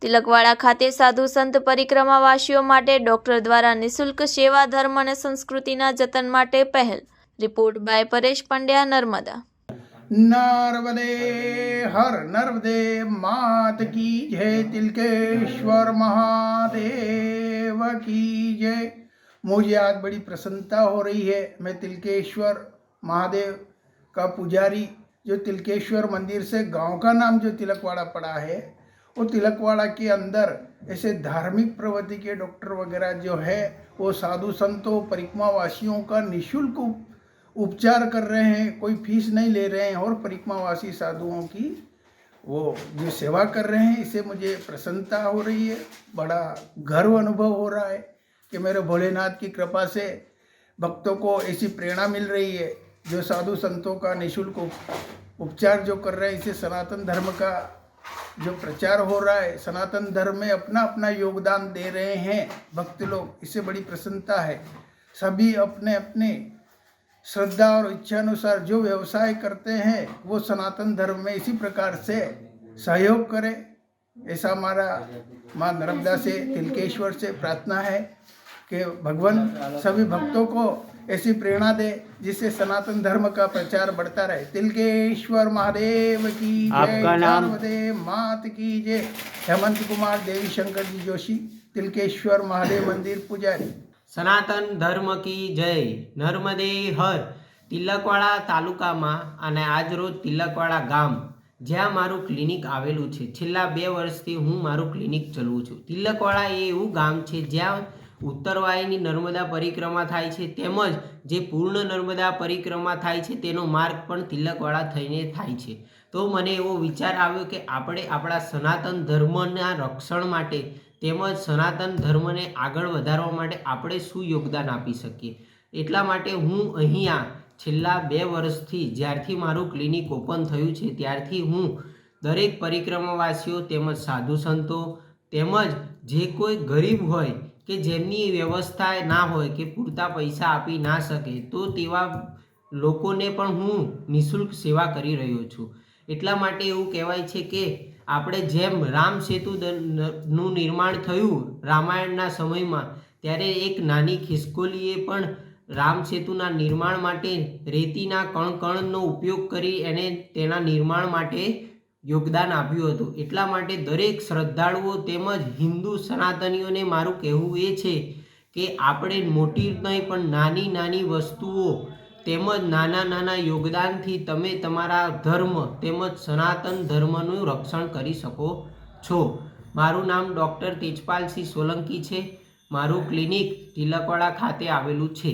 તિલકવાડા ખાતે સાધુ સંત પરિક્રમાવાસીઓ માટે ડોક્ટર દ્વારા નિશુલ્ક સેવા ધર્મ અને સંસ્કૃતિના જતન માટે પહેલ રિપોર્ટ બાય પરેશ પંડ્યા નર્મદા नर्मदे हर नर्मदे मात की जय तिलकेश्वर महादेव की जय मुझे आज बड़ी प्रसन्नता हो रही है मैं तिलकेश्वर महादेव का पुजारी जो तिलकेश्वर मंदिर से गांव का नाम जो तिलकवाड़ा पड़ा है वो तिलकवाड़ा के अंदर ऐसे धार्मिक प्रवृत्ति के डॉक्टर वगैरह जो है, वो साधु संतों परिक्रमा वासियों का निशुल्क उप- उपचार कर रहे हैं, कोई फ़ीस नहीं ले रहे हैं और परिक्रमावासी साधुओं की वो जो सेवा कर रहे हैं। इससे मुझे प्रसन्नता हो रही है, बड़ा गर्व अनुभव हो रहा है कि मेरे भोलेनाथ की कृपा से भक्तों को ऐसी प्रेरणा मिल रही है, जो साधु संतों का निशुल्क उप- उपचार जो कर रहे हैं, इसे सनातन धर्म का जो प्रचार हो रहा है, सनातन धर्म में अपना अपना योगदान दे रहे हैं भक्त लोग, इससे बड़ी प्रसन्नता है। सभी अपने अपने श्रद्धा और इच्छा अनुसार जो व्यवसाय करते हैं, वो सनातन धर्म में इसी प्रकार से सहयोग करें। ऐसा हमारा माँ नर्मदा से, तिलकेश्वर से प्रार्थना है कि भगवान सभी भक्तों को ऐसी प्रेरणा दे जिससे सनातन धर्म का प्रचार बढ़ता रहे तिलकेश्वर महादेव की जय आपका नाम? नर्मदे मात की जय हेमंत कुमार देवी शंकर जी जोशी तिलकेश्वर महादेव मंदिर पुजारी સનાતન ધર્મ કી જય નર્મદે હર તિલકવાડા તાલુકામાં અને આજરોજ તિલકવાડા ગામ જ્યાં મારું ક્લિનિક આવેલું છે છેલ્લા બે વર્ષથી હું મારું ક્લિનિક ચલાવું છું તિલકવાડા એ એવું ગામ છે જ્યાં ઉત્તરવાયની નર્મદા પરિક્રમા થાય છે તેમજ જે પૂર્ણ નર્મદા પરિક્રમા થાય છે તેનો માર્ગ પણ તિલકવાળા થઈને થાય છે. તો મને એવો વિચાર આવ્યો કે આપણે આપણા સનાતન ધર્મના રક્ષણ માટે તેમજ સનાતન ધર્મને આગળ વધારવા માટે આપણે શું યોગદાન આપી શકીએ? એટલા માટે હું અહીંયા છેલ્લા બે વર્ષથી જ્યારથી મારું ક્લિનિક ઓપન થયું છે ત્યારથી હું દરેક પરિક્રમાવાસીઓ તેમજ સાધુ સંતો તેમજ જે કોઈ ગરીબ હોય કે જેમની વ્યવસ્થા ના હોય, કે પૂરતા પૈસા આપી ના શકે, તો તેવા લોકોને પણ હું નિઃશુલ્ક સેવા કરી રહ્યો છું. એટલા માટે એવું કહેવાય છે કે આપણે જેમ રામ સેતુ નું નિર્માણ થયું રામાયણના સમયમાં, ત્યારે એક નાની ખિસકોલીએ પણ રામ સેતુના નિર્માણ માટે રેતીના કણ કણનો ઉપયોગ કરી એને તેના નિર્માણ માટે યોગદાન આપ્યું હતું. એટલા માટે દરેક શ્રદ્ધાળુઓ તેમજ હિન્દુ સનાતનીઓને મારું કહેવું એ છે કે આપણે મોટી નહીં, પણ નાની નાની વસ્તુઓ તેમજ નાના નાના યોગદાનથી તમે તમારા ધર્મ તેમજ સનાતન ધર્મનું રક્ષણ કરી શકો છો. મારું નામ ડૉક્ટર તેજપાલસિંહ સોલંકી છે. મારું ક્લિનિક તિલકવાડા ખાતે આવેલું છે.